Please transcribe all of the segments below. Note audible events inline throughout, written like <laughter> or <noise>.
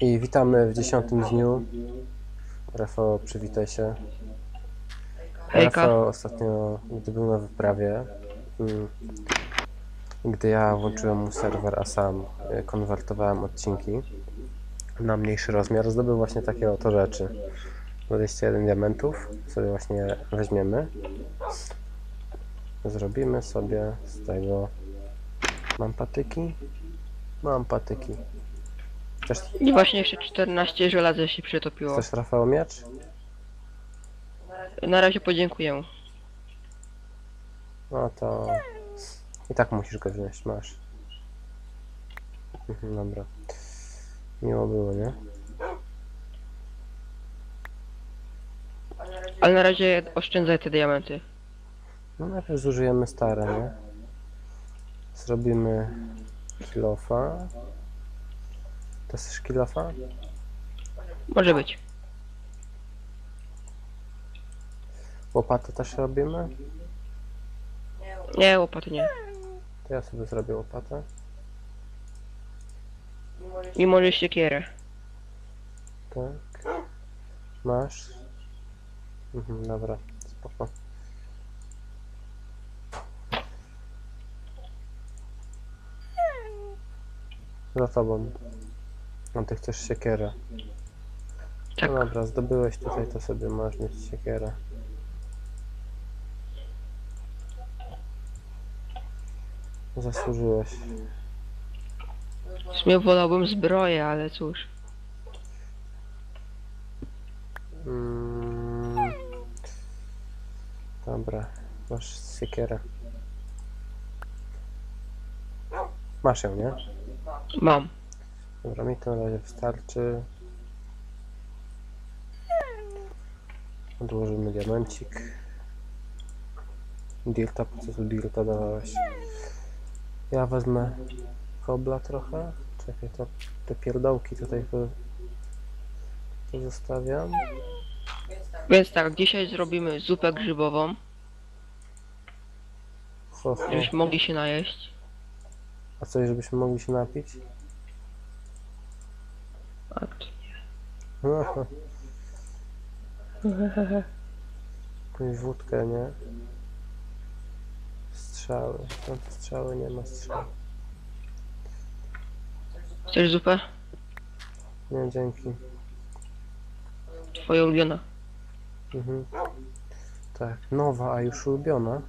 I witamy w dziesiątym dniu. Rafał, przywitaj się. Hejka. Rafał ostatnio, gdy był na wyprawie, mm, gdy ja włączyłem mu serwer, a sam y, konwertowałem odcinki na mniejszy rozmiar, zdobył właśnie takie oto rzeczy. 21 diamentów sobie właśnie weźmiemy. Zrobimy sobie z tego... Mam patyki? Mam patyki. Chcesz, I właśnie jeszcze 14 żelaza się przetopiło. chcesz Rafał miecz? Na razie podziękuję. No to i tak musisz go wziąć, masz. Mhm, Dobra. Miło było, nie? Ale na razie oszczędzaj te diamenty. No najpierw zużyjemy stare, nie? Zrobimy kilofa. To jest kilofa? Może być. Łopatę też robimy? Nie, łopaty nie. To ja sobie zrobię łopatę. I może siekierę. Tak. Masz? Mhm, dobra, spoko. Za tobą. No ty chcesz siekierę. Tak. No dobra, zdobyłeś tutaj, to sobie masz mieć siekierę. Zasłużyłeś. W sumie wolałbym zbroję, ale cóż. Mm. Dobra, masz siekierę. Masz ją, nie? Mam. Dobra, mi to na razie wystarczy. Odłożymy diamencik. Dirta, po co tu dirta dawałeś? Ja wezmę kobla trochę. Czekaj, to te pierdołki tutaj to, to zostawiam. Więc tak, dzisiaj zrobimy zupę grzybową, Ho, ho. żebyśmy mogli się najeść. A coś, żebyśmy mogli się napić? A, t- Aha. Jakąś wódkę, nie? Strzały. To strzały nie ma strzał. Chcesz zupę? Nie, dzięki. Twoja ulubiona. Mhm. Tak, nowa, a już ulubiona.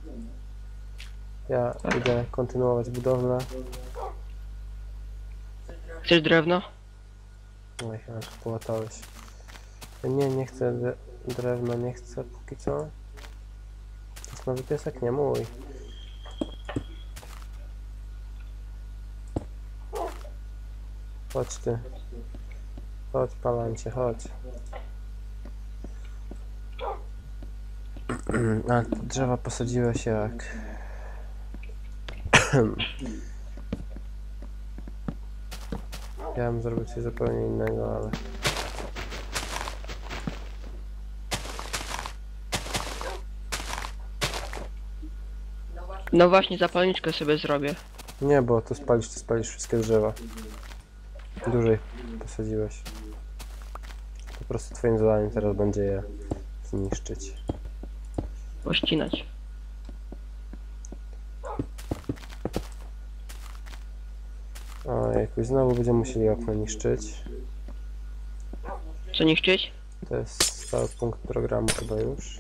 Ja idę kontynuować budowlę. Chcesz drewno? Oj, jak połatałeś. Nie, nie chcę dre- drewna, nie chcę póki co. To jest nowy piesek? Nie mój. Chodź ty. Chodź palancie, chodź. <clears throat> A drzewa posadziłeś jak... <clears throat> <clears throat> Chciałem zrobić coś zupełnie innego, ale... No właśnie, zapalniczkę sobie zrobię. Nie, bo to spalisz, to spalisz wszystkie drzewa. Dłużej posadziłeś. Po prostu twoim zadaniem teraz będzie je zniszczyć. Pościnać. O, jakoś znowu będziemy musieli okno niszczyć. Co niszczyć? To jest stały punkt programu chyba już.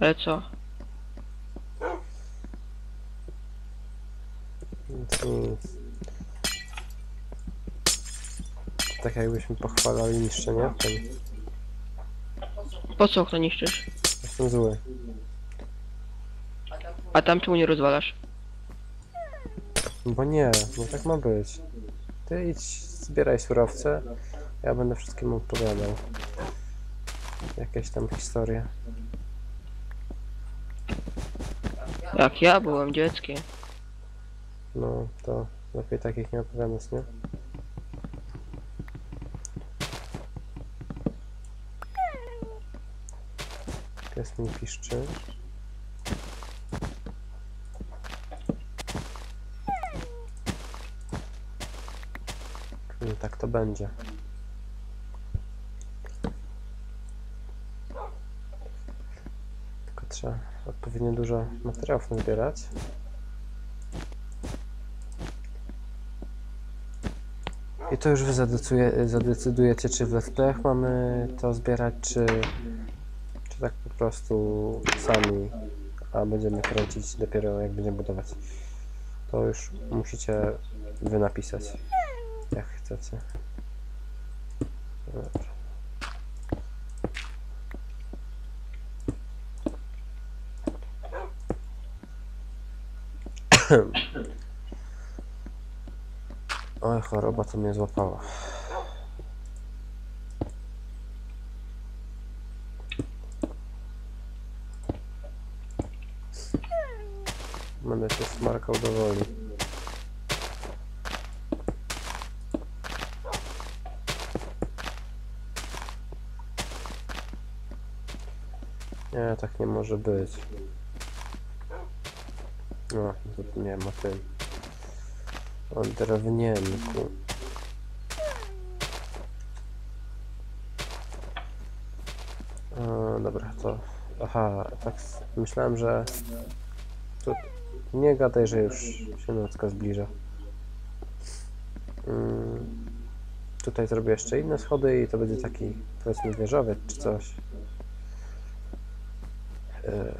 Ale co? Nic, nic. Tak jakbyśmy pochwalali niszczenie. Ten, Po co okno niszczysz? jestem zły. A tam czemu nie rozwalasz? Bo nie, no tak ma być. Ty idź, zbieraj surowce, ja będę wszystkim opowiadał. Jakieś tam historie. Jak ja byłem dzieckiem. No, to lepiej takich nie opowiadać, nie? Pies mi piszczy. Tu tak to będzie. Tylko trzeba odpowiednio dużo materiałów nazbierać. I to już wy zadecyduje, zadecydujecie, czy w let's playach mamy to zbierać, czy, czy tak po prostu sami, a będziemy kręcić dopiero jak będziemy budować. To już musicie wy napisać, chcecie. Dobra. Oj, choroba to mnie złapała. Będę się smarkał do woli. Tak nie może być. No, tu nie ma tym. O drewnienku. E, dobra, to... Aha, tak myślałem, że... Tu... Nie gadaj, że już się nocka zbliża. Mm, tutaj zrobię jeszcze inne schody i to będzie taki, powiedzmy, wieżowiec czy coś. E,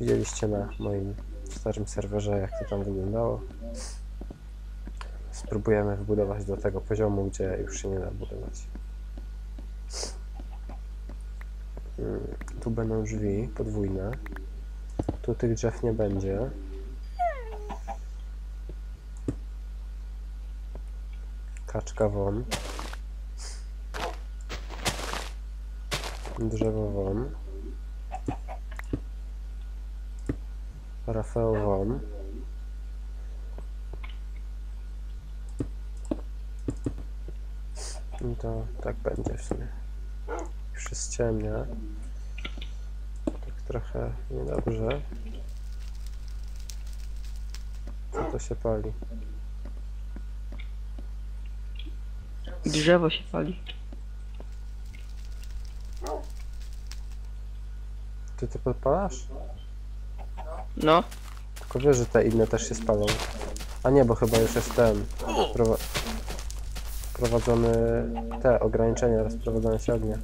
widzieliście na moim starym serwerze, jak to tam wyglądało spróbujemy wbudować do tego poziomu, gdzie już się nie da budować. Mm, Tu będą drzwi podwójne. Tu tych drzew nie będzie. Kaczka won. Drzewo won. Rafał won. I to tak będzie w sumie. Już jest ciemnia. Tak trochę niedobrze. Co to się pali? Drzewo się pali. Ty to podpalasz? No, Tylko wiesz, że te inne też się spalą. A nie, bo chyba już jest ten. Wprowadzony te ograniczenia rozprowadzania się ognia.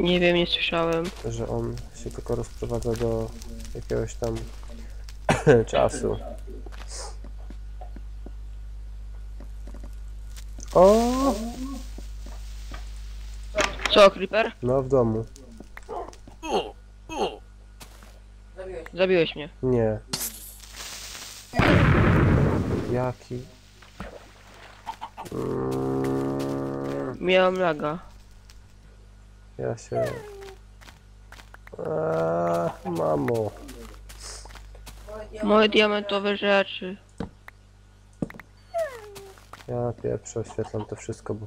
nie wiem, nie słyszałem. Że on się tylko rozprowadza do jakiegoś tam <coughs> czasu. O! Co, Creeper? No w domu. Zabiłeś mnie. Nie. Jaki? Mm, Miałem laga. ja się... Eee, mamo. Moje diamentowe rzeczy. Ja pierwsze oświetlam to wszystko, bo...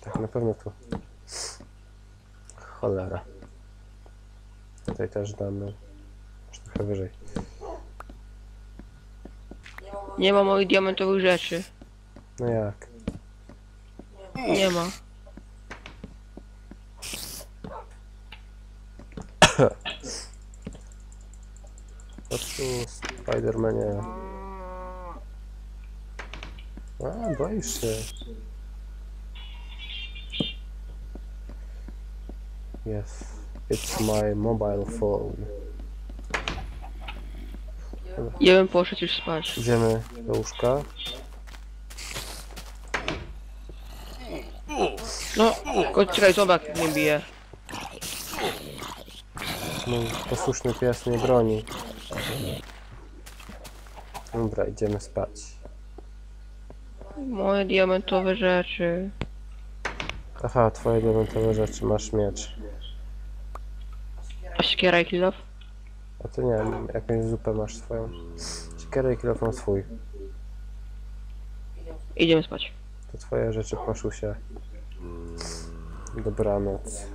Tak na pewno tu... Cholera. Tutaj też damy... Trochę wyżej. Nie ma moich diamentowych rzeczy. No jak? Nie ma. Chodź <coughs> tu, Spidermanie. A, boisz się. Yes, it's my mobile phone. Ja bym poszedł już spać. Idziemy do łóżka. No, tylko czekaj, zobacz jak mnie bije. Mój posłuszny pies nie broni. Dobra, idziemy spać. Moje diamentowe rzeczy. Aha, twoje diamentowe rzeczy, masz miecz. A siekiera i kilof? A ty nie wiem, jakąś zupę masz swoją. Siekierę i kilofon swój. Idziemy spać. To twoje rzeczy poszły się. Dobranoc.